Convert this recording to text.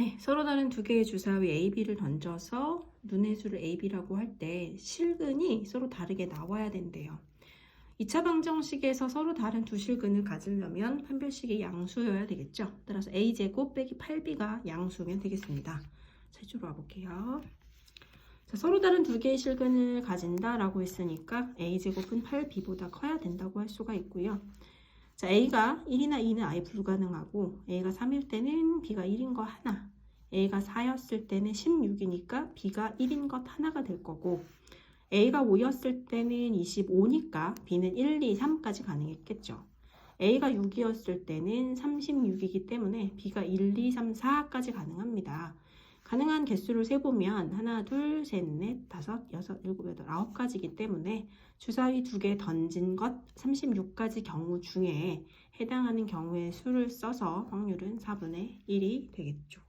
네, 서로 다른 두 개의 주사 위 A, B를 던져서 눈의 수를 A, B라고 할 때 실근이 서로 다르게 나와야 된대요. 2차 방정식에서 서로 다른 두 실근을 가지려면 판별식이 양수여야 되겠죠. 따라서 A제곱 빼기 8B가 양수면 되겠습니다. 자, 이쪽으로 와볼게요. 자, 서로 다른 두 개의 실근을 가진다 라고 했으니까 A제곱은 8B보다 커야 된다고 할 수가 있고요. 자, A가 1이나 2는 아예 불가능하고 A가 3일 때는 B가 1인 거 하나 A가 4였을 때는 16이니까 B가 1인 것 하나가 될 거고 A가 5였을 때는 25니까 B는 1, 2, 3까지 가능했겠죠. A가 6이었을 때는 36이기 때문에 B가 1, 2, 3, 4까지 가능합니다. 가능한 개수를 세보면 하나, 둘, 셋, 넷, 다섯, 여섯, 일곱, 여덟, 아홉 가지이기 때문에 주사위 두 개 던진 것 36가지 경우 중에 해당하는 경우의 수를 써서 확률은 4분의 1이 되겠죠.